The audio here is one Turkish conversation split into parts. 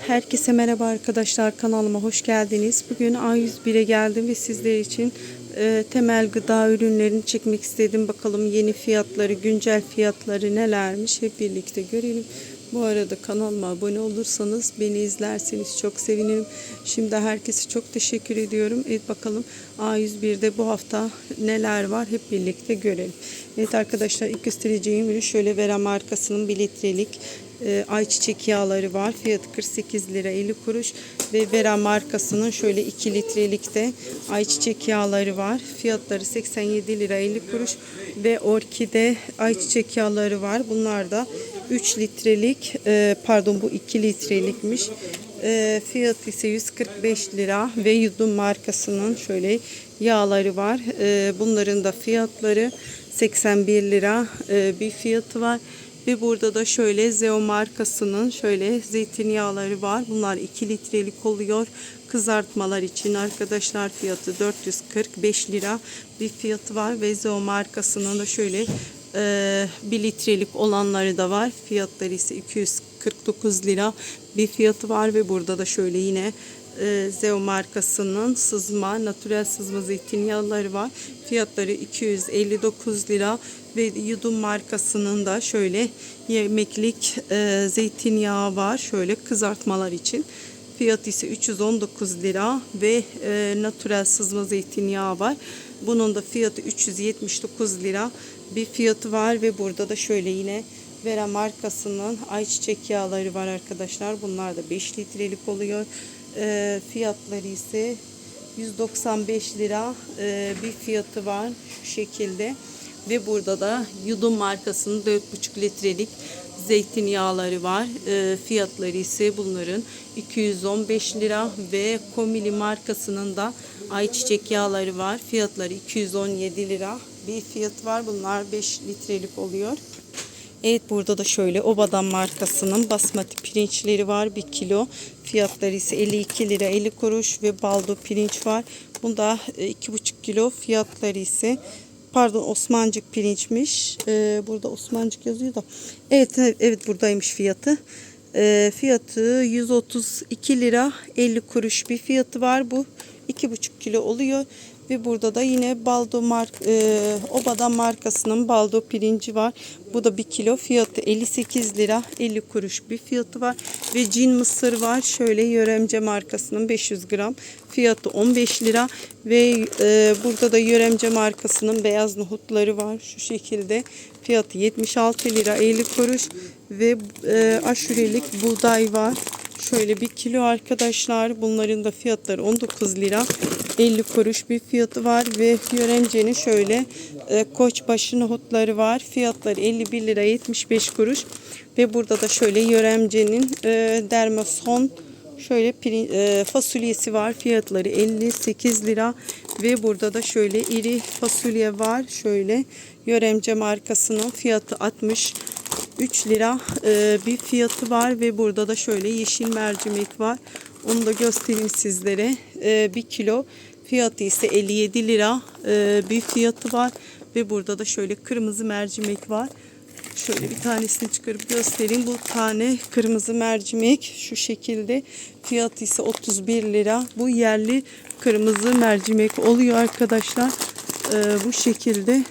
Herkese merhaba arkadaşlar kanalıma hoş geldiniz. Bugün A101'e geldim ve sizler için e, temel gıda ürünlerini çekmek istedim. Bakalım yeni fiyatları, güncel fiyatları nelermiş hep birlikte görelim. Bu arada kanalıma abone olursanız beni izlerseniz çok sevinirim. Şimdi herkese çok teşekkür ediyorum. Evet bakalım A101'de bu hafta neler var hep birlikte görelim. Evet arkadaşlar ilk göstereceğim ürün şöyle Vera markasının 1 litrelik e, ayçiçek yağları var. Fiyatı 48 lira 50 kuruş ve Vera markasının şöyle 2 litrelikte ayçiçek yağları var. Fiyatları 87 lira 50 kuruş ve Orkide ayçiçek yağları var. Bunlar da 3 litrelik e, pardon bu 2 litrelikmiş. E, fiyatı ise 145 lira ve Yudum markasının şöyle yağları var. E, bunların da fiyatları 81 lira e, bir fiyatı var. Ve burada da şöyle Zeo markasının şöyle zeytinyağları var. Bunlar 2 litrelik oluyor. Kızartmalar için arkadaşlar fiyatı 445 lira bir fiyatı var. Ve Zeo markasının da şöyle e, 1 litrelik olanları da var. Fiyatları ise 249 lira bir fiyatı var. Ve burada da şöyle yine e, Zeo markasının sızma, natürel sızma zeytinyağları var. Fiyatları 259 lira ve Yudum markasının da şöyle yemeklik e, zeytinyağı var. Şöyle kızartmalar için. Fiyatı ise 319 lira ve e, natürel sızma zeytinyağı var. Bunun da fiyatı 379 lira bir fiyatı var ve burada da şöyle yine Vera markasının ayçiçek yağları var arkadaşlar. Bunlar da 5 litrelik oluyor. E, fiyatları ise 195 lira e, bir fiyatı var şu şekilde. Ve burada da Yudum markasının 4,5 litrelik zeytinyağları var. E, fiyatları ise bunların 215 lira ve Komili markasının da ayçiçek yağları var. Fiyatları 217 lira bir fiyat var. Bunlar 5 litrelik oluyor. Evet burada da şöyle Obadan markasının basmati pirinçleri var 1 kilo. Fiyatları ise 52 lira 50 kuruş ve baldo pirinç var. Bunda e, 2,5 kilo fiyatları ise pardon Osmancık pirinçmiş. Ee, burada Osmancık yazıyor da. Evet evet, evet buradaymış fiyatı. Ee, fiyatı 132 lira 50 kuruş bir fiyatı var. Bu 2,5 kilo oluyor. Ve burada da yine Baldo mark, e, Obada markasının Baldo pirinci var. Bu da 1 kilo fiyatı 58 lira 50 kuruş bir fiyatı var. Ve cin mısır var. Şöyle Yöremce markasının 500 gram fiyatı 15 lira. Ve e, burada da Yöremce markasının beyaz nohutları var. Şu şekilde fiyatı 76 lira 50 kuruş. Ve e, aşurelik buğday var. Şöyle bir kilo arkadaşlar. Bunların da fiyatları 19 lira 50 kuruş bir fiyatı var ve yörencenin şöyle e, koçbaşı nohutları var. Fiyatları 51 lira 75 kuruş ve burada da şöyle yöremcenin e, dermason şöyle pirin, e, fasulyesi var. Fiyatları 58 lira ve burada da şöyle iri fasulye var. Şöyle yöremce markasının fiyatı 60 3 lira e, bir fiyatı var ve burada da şöyle yeşil mercimek var. Onu da göstereyim sizlere. E, 1 kilo fiyatı ise 57 lira e, bir fiyatı var ve burada da şöyle kırmızı mercimek var. Şöyle bir tanesini çıkarıp göstereyim. Bu tane kırmızı mercimek şu şekilde. Fiyatı ise 31 lira. Bu yerli kırmızı mercimek oluyor arkadaşlar. E, bu şekilde.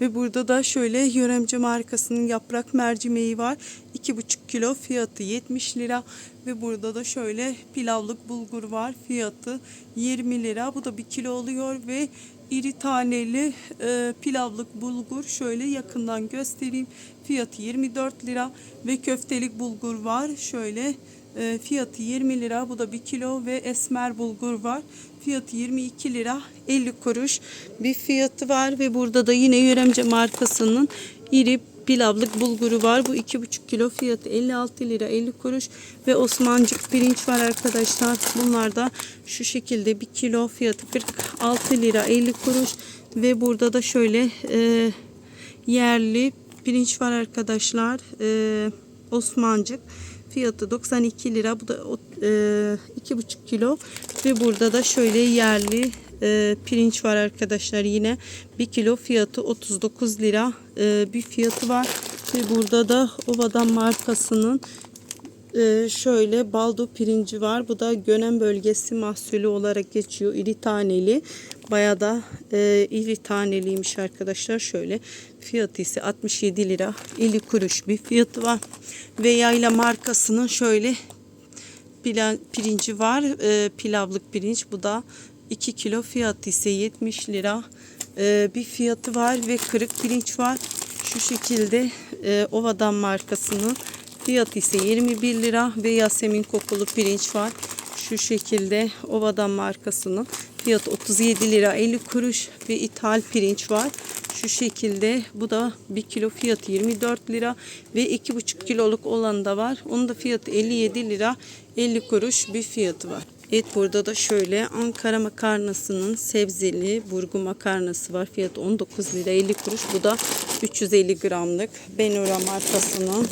Ve burada da şöyle Yöremce markasının yaprak mercimeği var. 2,5 kilo fiyatı 70 lira. Ve burada da şöyle pilavlık bulgur var. Fiyatı 20 lira. Bu da 1 kilo oluyor ve iri taneli e, pilavlık bulgur şöyle yakından göstereyim. Fiyatı 24 lira ve köftelik bulgur var. Şöyle e, fiyatı 20 lira. Bu da 1 kilo ve esmer bulgur var. Fiyatı 22 lira 50 kuruş bir fiyatı var ve burada da yine Yöremce markasının iri pilavlık bulguru var. Bu 2,5 kilo fiyatı 56 lira 50 kuruş ve Osmancık pirinç var arkadaşlar. Bunlar da şu şekilde 1 kilo fiyatı 46 lira 50 kuruş ve burada da şöyle e, yerli pirinç var arkadaşlar. E, Osmancık fiyatı 92 lira. Bu da e, 2,5 kilo ve burada da şöyle yerli e, pirinç var arkadaşlar yine 1 kilo fiyatı 39 lira e, bir fiyatı var ve burada da Ovadan markasının şöyle baldo pirinci var. Bu da Gönen bölgesi mahsulü olarak geçiyor. İri taneli. Bayağı da e, iri taneliymiş arkadaşlar. Şöyle fiyatı ise 67 lira. 50 kuruş bir fiyatı var. Ve yayla markasının şöyle pila- pirinci var. Ee, pilavlık pirinç. Bu da 2 kilo fiyatı ise 70 lira. Ee, bir fiyatı var ve kırık pirinç var. Şu şekilde e, Ovadan markasının fiyatı ise 21 lira ve Yasemin kokulu pirinç var. Şu şekilde Ovadan markasının fiyatı 37 lira 50 kuruş ve ithal pirinç var. Şu şekilde bu da 1 kilo fiyatı 24 lira ve 2,5 kiloluk olan da var. Onun da fiyatı 57 lira 50 kuruş bir fiyatı var. Evet burada da şöyle Ankara makarnasının sebzeli burgu makarnası var. Fiyatı 19 lira 50 kuruş. Bu da 350 gramlık Benura markasının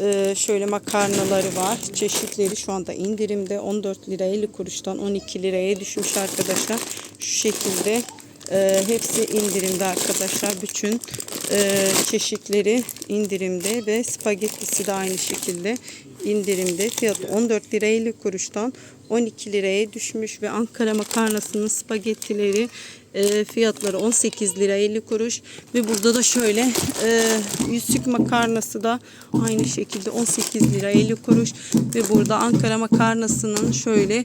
ee, şöyle makarnaları var. Çeşitleri şu anda indirimde 14 lira 50 kuruştan 12 liraya düşmüş arkadaşlar. Şu şekilde e, hepsi indirimde arkadaşlar. Bütün e, çeşitleri indirimde ve spagettisi de aynı şekilde indirimde. Fiyatı 14 lira 50 kuruştan 12 liraya düşmüş ve Ankara makarnasının spagettileri e, fiyatları 18 lira 50 kuruş. Ve burada da şöyle e, yüzük makarnası da aynı şekilde 18 lira 50 kuruş. Ve burada Ankara makarnasının şöyle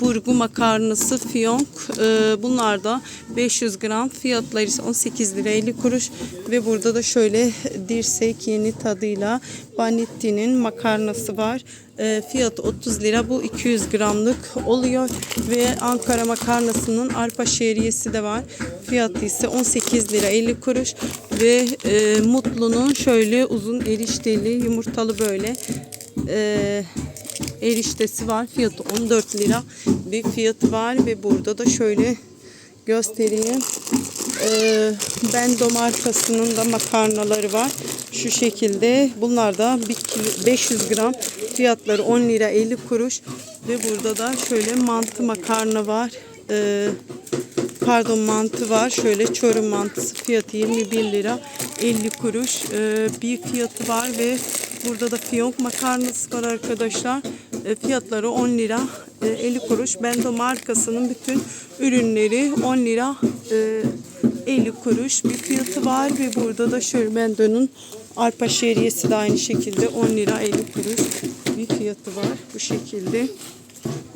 burgu makarnası fiyonk e, bunlar da 500 gram. Fiyatları ise 18 lira 50 kuruş. Ve burada da şöyle dirsek yeni tadıyla Banetti'nin makarnası var. E, fiyatı 30 lira. Bu 200 gramlık oluyor. Ve Ankara makarnasının arpa şehriyesi de var. Fiyatı ise 18 lira 50 kuruş. Ve e, Mutlu'nun şöyle uzun erişteli yumurtalı böyle e, eriştesi var. Fiyatı 14 lira bir fiyatı var. Ve burada da şöyle göstereyim. Ee, Bendo da makarnaları var. Şu şekilde. Bunlar da bir kilo- 500 gram fiyatları 10 lira 50 kuruş. Ve burada da şöyle mantı makarna var. Ee, pardon mantı var. Şöyle çorum mantısı fiyatı 21 lira 50 kuruş. Ee, bir fiyatı var ve burada da fiyonk makarnası var arkadaşlar. Ee, fiyatları 10 lira e, 50 kuruş. Bendo markasının bütün ürünleri 10 lira e, 50 kuruş bir fiyatı var ve burada da şöyle Bendo'nun arpa şehriyesi de aynı şekilde 10 lira 50 kuruş bir fiyatı var bu şekilde.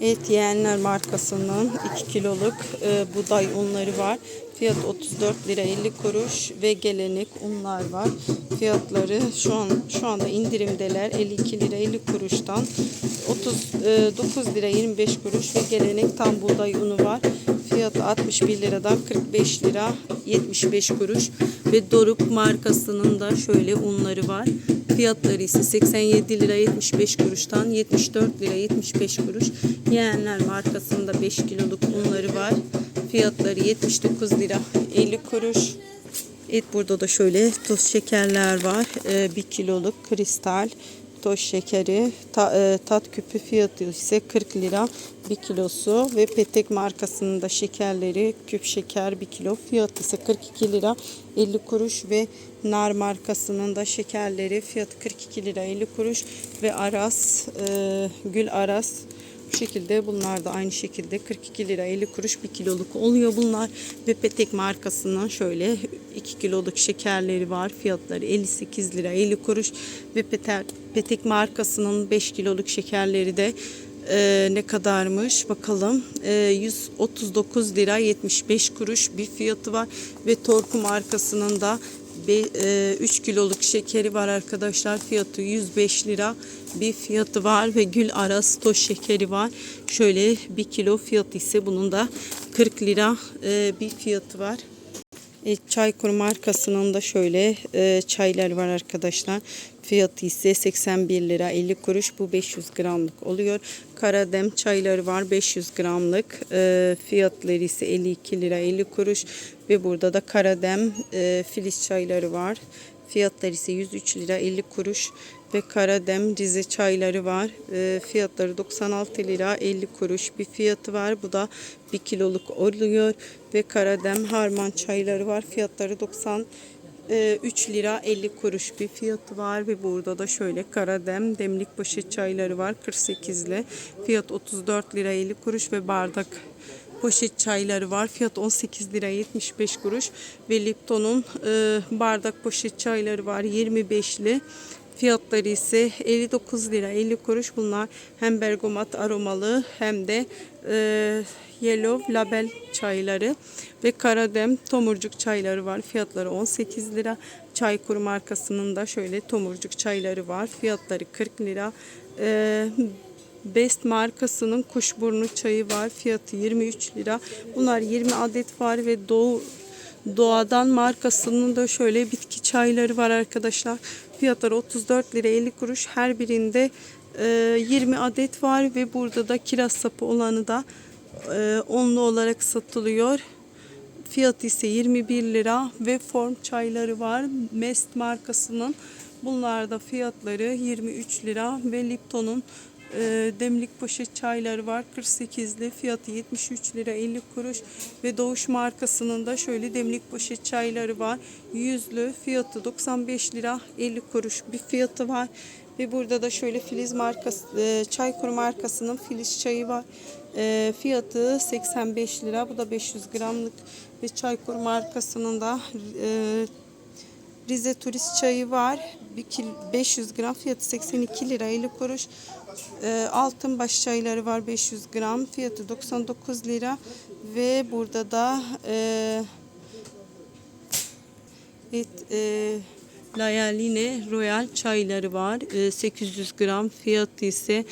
Et Yeğenler markasının 2 kiloluk e, buğday unları var. Fiyat 34 lira 50 kuruş ve gelenek unlar var. Fiyatları şu an şu anda indirimdeler 52 lira 50 kuruştan 39 lira 25 kuruş ve gelenek tam buğday unu var. Fiyatı 61 liradan 45 lira 75 kuruş ve Doruk markasının da şöyle unları var. Fiyatları ise 87 lira 75 kuruştan 74 lira 75 kuruş. Yeğenler markasında 5 kiloluk unları var. Fiyatları 79 lira 50 kuruş. Evet burada da şöyle toz şekerler var. 1 kiloluk kristal toz şekeri ta- e, tat küpü fiyatı ise 40 lira 1 kilosu ve Petek markasının da şekerleri küp şeker 1 kilo fiyatı ise 42 lira 50 kuruş ve Nar markasının da şekerleri fiyatı 42 lira 50 kuruş ve Aras e, Gül Aras bu şekilde bunlar da aynı şekilde 42 lira 50 kuruş bir kiloluk oluyor bunlar. Ve Petek markasının şöyle 2 kiloluk şekerleri var. Fiyatları 58 lira 50 kuruş. Ve Petek, Petek markasının 5 kiloluk şekerleri de e, ne kadarmış bakalım. E, 139 lira 75 kuruş bir fiyatı var. Ve Torku markasının da 3 kiloluk şekeri var arkadaşlar. Fiyatı 105 lira bir fiyatı var ve Gül Aras toz şekeri var. Şöyle 1 kilo fiyatı ise bunun da 40 lira e, bir fiyatı var. E, Çaykur markasının da şöyle e, çaylar var arkadaşlar. Fiyatı ise 81 lira 50 kuruş. Bu 500 gramlık oluyor. Karadem çayları var 500 gramlık. E, fiyatları ise 52 lira 50 kuruş. Ve burada da Karadem e, filiz çayları var. Fiyatları ise 103 lira 50 kuruş ve Karadem Rize çayları var. E, fiyatları 96 lira 50 kuruş bir fiyatı var. Bu da 1 kiloluk oluyor ve Karadem Harman çayları var. Fiyatları 90 e, 3 lira 50 kuruş bir fiyatı var ve burada da şöyle karadem demlik poşet çayları var 48'li. Fiyat 34 lira 50 kuruş ve bardak poşet çayları var. Fiyat 18 lira 75 kuruş ve Lipton'un e, bardak poşet çayları var 25'li. Fiyatları ise 59 lira 50 kuruş. Bunlar hem bergamot aromalı hem de e, yellow label çayları ve karadem tomurcuk çayları var. Fiyatları 18 lira. Çaykur markasının da şöyle tomurcuk çayları var. Fiyatları 40 lira. E, Best markasının kuşburnu çayı var. Fiyatı 23 lira. Bunlar 20 adet var ve Doğu Doğadan markasının da şöyle bitki çayları var arkadaşlar. Fiyatları 34 lira 50 kuruş. Her birinde e, 20 adet var ve burada da kiraz sapı olanı da e, onlu olarak satılıyor. Fiyatı ise 21 lira ve form çayları var. Mest markasının. Bunlar da fiyatları 23 lira ve Lipton'un e, demlik poşet çayları var. 48'li fiyatı 73 lira 50 kuruş. Ve Doğuş markasının da şöyle demlik poşet çayları var. 100'lü fiyatı 95 lira 50 kuruş bir fiyatı var. Ve burada da şöyle Filiz markası e, Çaykur markasının Filiz çayı var. E, fiyatı 85 lira bu da 500 gramlık. Ve Çaykur markasının da e, Rize turist çayı var. Bir kil, 500 gram fiyatı 82 lira 50 kuruş. Ee, altın baş çayları var 500 gram fiyatı 99 lira ve burada da e, et, e, Layaline Royal çayları var. E, 800 gram fiyatı ise e,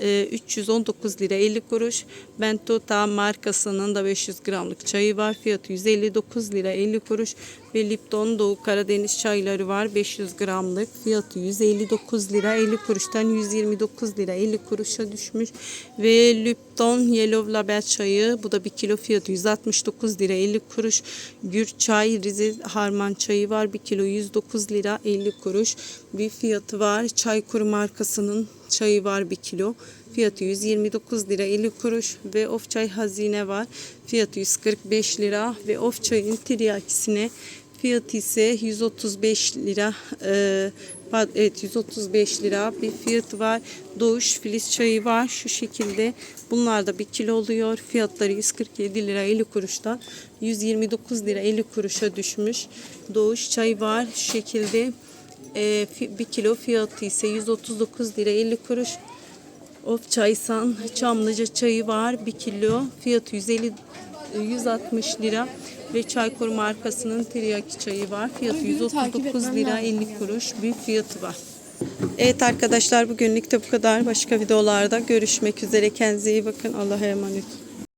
319 lira 50 kuruş. Bentota markasının da 500 gramlık çayı var. Fiyatı 159 lira 50 kuruş. Ve Lipton Doğu Karadeniz çayları var. 500 gramlık. Fiyatı 159 lira 50 kuruştan 129 lira 50 kuruşa düşmüş. Ve Lipton Yellow Label çayı. Bu da 1 kilo fiyatı 169 lira 50 kuruş. Gür çay Rize Harman çayı var. 1 kilo 109 lira 50 kuruş. Bir fiyatı var. Çaykur markasının çayı var 1 kilo. Fiyatı 129 lira 50 kuruş ve of çay hazine var. Fiyatı 145 lira ve of çayın tiryakisine fiyatı ise 135 lira. Ee, evet 135 lira bir fiyatı var. Doğuş filiz çayı var şu şekilde. Bunlar da 1 kilo oluyor. Fiyatları 147 lira 50 kuruştan 129 lira 50 kuruşa düşmüş. Doğuş çayı var şu şekilde. Fi- 1 kilo fiyatı ise 139 lira 50 kuruş. Of Çaysan Çamlıca çayı var 1 kilo fiyatı 150 160 lira ve Çaykur markasının tiryaki çayı var fiyatı Bugünü takip 139 etmem lira lazım 50 yani. kuruş bir fiyatı var. Evet arkadaşlar bugünlük de bu kadar. Başka videolarda görüşmek üzere. Kendinize iyi bakın. Allah'a emanet.